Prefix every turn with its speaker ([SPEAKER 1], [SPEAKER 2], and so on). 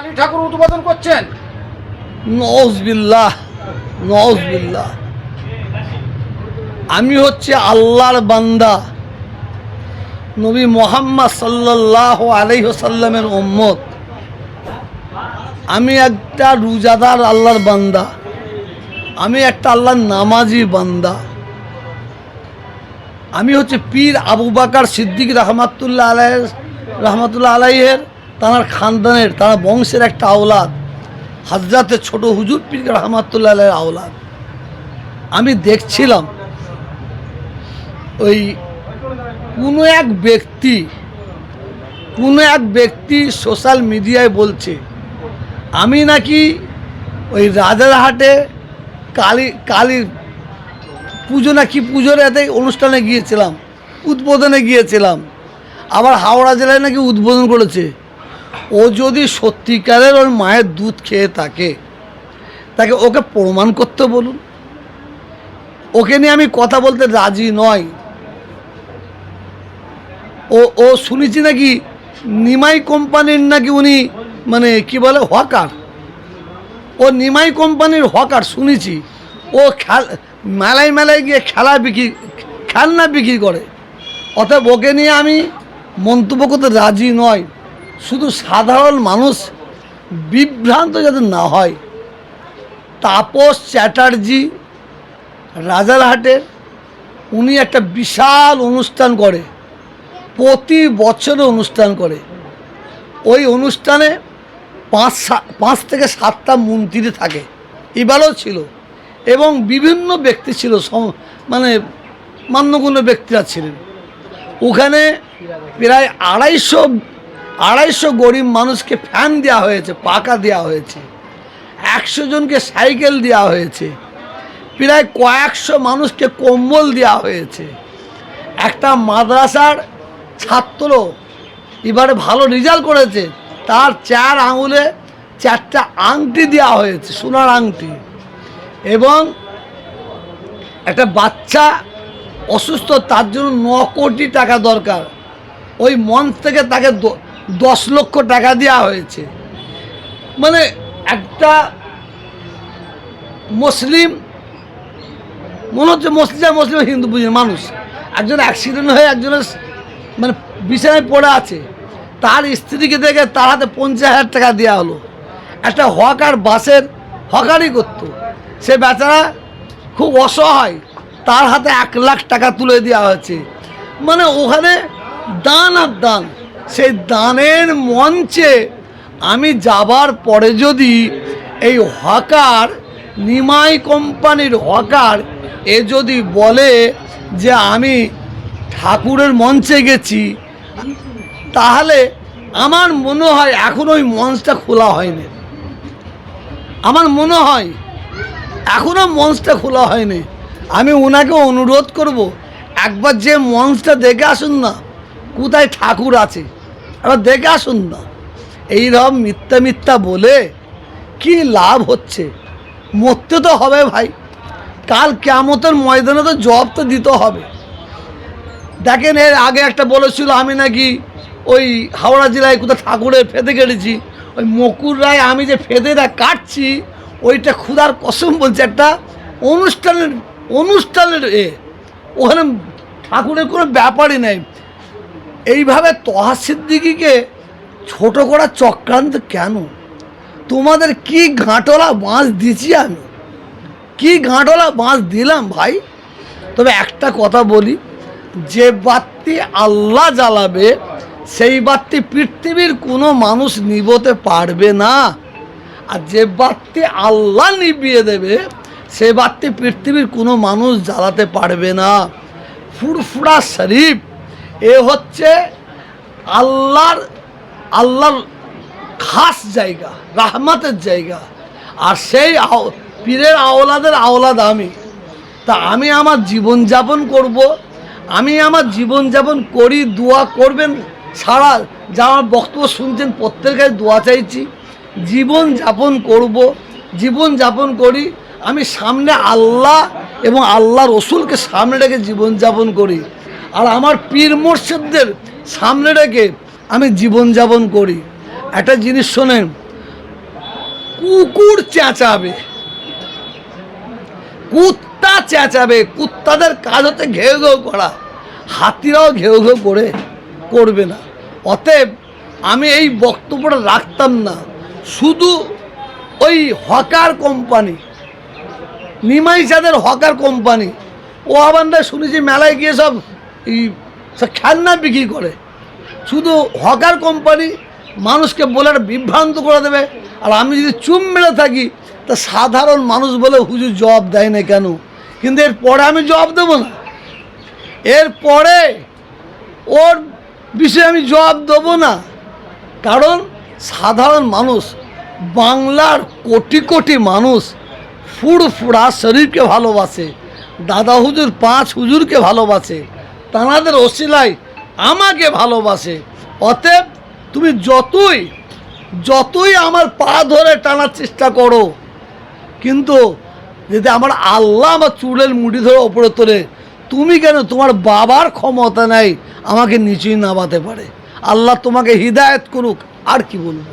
[SPEAKER 1] কালী ঠাকুর উদ্বোধন করছেন?
[SPEAKER 2] আমি হচ্ছে আল্লাহর বান্দা। নবী মোহাম্মদ সাল্লাহ আলাইসাল্লামের উম্মত। আমি একটা রোজাদার আল্লাহর বান্দা। আমি একটা আল্লাহর নামাজি বান্দা। আমি হচ্ছে পীর আবু বাকার সিদ্দিক রহমাতুল্লাহ আলাই রহমাতুল্লাহ আলাইয়ের তাঁর খানদানের, তাঁর বংশের একটা আওলাদ হাজরাতে ছোট হুজুর পীর রহমাতুল্লাহ আওলাদ। আমি দেখছিলাম, ওই কোনো এক ব্যক্তি, কোনো এক ব্যক্তি সোশ্যাল মিডিয়ায় বলছে, আমি নাকি ওই রাজারহাটে কালী কালীর পুজো নাকি পুজোর এতে অনুষ্ঠানে গিয়েছিলাম, উদ্বোধনে গিয়েছিলাম, আবার হাওড়া জেলায় নাকি উদ্বোধন করেছে। ও যদি সত্যিকারের ওর মায়ের দুধ খেয়ে থাকে, তাকে ওকে প্রমাণ করতে বলুন। ওকে নিয়ে আমি কথা বলতে রাজি নয় ও ও শুনেছি নাকি নিমাই কোম্পানির নাকি উনি মানে কি বলে, হকার। ও নিমাই কোম্পানির হকার, শুনেছি। ও খেল, মেলায় মেলায় গিয়ে খেলা বিক্রি, খেলনা বিক্রি করে। অতএব ওকে নিয়ে আমি মন্তব্য করতে রাজি নয় শুধু সাধারণ মানুষ বিভ্রান্ত যাতে না হয়, তাপস চ্যাটার্জি রাজারহাটের, উনি একটা বিশাল অনুষ্ঠান করে, প্রতি বছরে অনুষ্ঠান করে। ওই অনুষ্ঠানে পাঁচ পাঁচ থেকে সাতটা মন্ত্রী থাকে, এবারও ছিল। এবং বিভিন্ন ব্যক্তি ছিল মানে মান্যগণ্য ব্যক্তিরা ছিলেন। ওখানে প্রায় আড়াইশো আড়াইশো গরিব মানুষকে ফ্যান দেওয়া হয়েছে, পাকা দেওয়া হয়েছে, একশো জনকে সাইকেল দেওয়া হয়েছে, প্রায় কয়েকশো মানুষকে কম্বল দেওয়া হয়েছে। একটা মাদ্রাসার ছাত্র এবারে ভালো রেজাল্ট করেছে, তার চার আঙুলে চারটা আংটি দেওয়া হয়েছে, সোনার আংটি এবং একটা বাচ্চা অসুস্থ, তার জন্য ন কোটি টাকা দরকার। ওই মঞ্চ থেকে তাকে দশ লক্ষ টাকা দেওয়া হয়েছে। মানে একটা মুসলিম, মনে হচ্ছে মুসলিম মুসলিম হিন্দু বুঝি মানুষ। একজন অ্যাক্সিডেন্ট হয়ে একজনের মানে বিছানায় পড়ে আছে। তার স্ত্রীকে দেখে তার হাতে পঞ্চাশ হাজার টাকা দেওয়া হলো। একটা হকার বাসের হকারই করতো। সে বেচারা খুব অসহায়, তার হাতে এক লাখ টাকা তুলে দেওয়া হয়েছে। মানে ওখানে দান আর দান। সেই দানের মঞ্চে আমি যাবার পরে যদি এই হকার নিমাই কোম্পানির হকার এ যদি বলে যে আমি ঠাকুরের মঞ্চে গেছি, তাহলে আমার মনে হয় এখন ওই মঞ্চটা খোলা হয়নি। আমার মনে হয় এখনও মঞ্চটা খোলা হয়নি। আমি ওনাকে অনুরোধ করব, একবার যে মঞ্চটা দেখে আসুন না, কোথায় ঠাকুর আছে। একবার দেখে আসুন না। এইরকম মিথ্যা মিথ্যা বলে কি লাভ হচ্ছে? মরতে তো হবে ভাই। কাল কেমতের ময়দানে তো জব তো দিতে হবে। দেখেন এর আগে একটা বলেছিল, আমি নাকি ওই হাওড়া জেলায় কোথাও ঠাকুরের ফেদে কেটেছি ওই মকুর রায় আমি যে ফেদেটা কাটছি, ওইটা ক্ষুধার কসম বলছে একটা অনুষ্ঠানের অনুষ্ঠানের এ। ওখানে ঠাকুরের কোনো ব্যাপারই নেই। এইভাবে তহা সিদ্দিকিকে ছোট করা চক্রান্ত কেন? তোমাদের কি ঘাঁটলা বাঁশ দিছি আমি? কি গাঁটলা বাঁশ দিলাম ভাই? তবে একটা কথা বলি, যে বাতি আল্লাহ জ্বালাবে, সেই বাতি পৃথিবীর কোনো মানুষ নিবতে পারবে না। আর যে বাতি আল্লাহ নিভিয়ে দেবে, সে বাতি পৃথিবীর কোনো মানুষ জ্বালাতে পারবে না। ফুরফুরা শরীফ এ হচ্ছে আল্লাহর আল্লাহর খাস জায়গা, রাহমাতের জায়গা। আর সেই পীরের আওলাদের আওলাদ আমি। তা আমি আমার জীবনযাপন করব, আমি আমার জীবনযাপন করি, দোয়া করবেন, সারা যা আমার বক্তব্য শুনছেন, প্রত্যেকের কাছে দোয়া চাইছি। জীবন যাপন করব জীবন যাপন করি, আমি সামনে আল্লাহ এবং আল্লাহ রসুলকে সামনে রেখে জীবনযাপন করি। আর আমার পীর মোর্শেদদের সামনে রেখে আমি জীবনযাপন করি। একটা জিনিস শোনেন, কুকুর চেঁচাবে, কুত্তা চেঁচাবে, কুত্তাদের কাজ হতে ঘেউ ঘেউ করা, হাতিরাও ঘেউ ঘেউ করে, করবে না। অতএব আমি এই বক্তব্যটা রাখতাম না। শুধু ওই হকার কোম্পানি নিমাই চাঁদের হকার কোম্পানি ও আবার শুনেছি মেলায় গিয়ে সব এই খেলনা বিক্রি করে। শুধু হকার কোম্পানি মানুষকে বলে বিভ্রান্ত করে দেবে। আর আমি যদি চুম মেরে থাকি, তা সাধারণ মানুষ বলে হুজুর জবাব দেয় না কেন? কিন্তু এরপরে আমি জবাব দেবো না। এরপরে ওর বিষয়ে আমি জবাব দেবো না। কারণ সাধারণ মানুষ, বাংলার কোটি কোটি মানুষ ফুরফুরা শরীরকে ভালোবাসে। দাদা হুজুর, পাঁচ হুজুরকে ভালোবাসে। তানাদের ওসিলায় আমাকে ভালোবাসে। অতএব তুমি যতই যতই আমার পা ধরে টানার চেষ্টা করো, কিন্তু যদি আমার আল্লাহ আমার চুলের মুড়ি ধরে ওপরে তোলে, তুমি কেন তোমার বাবার ক্ষমতা নেই আমাকে নিচুই নামাতে পারে? আল্লাহ তোমাকে হৃদায়ত করুক, আর কি বলব?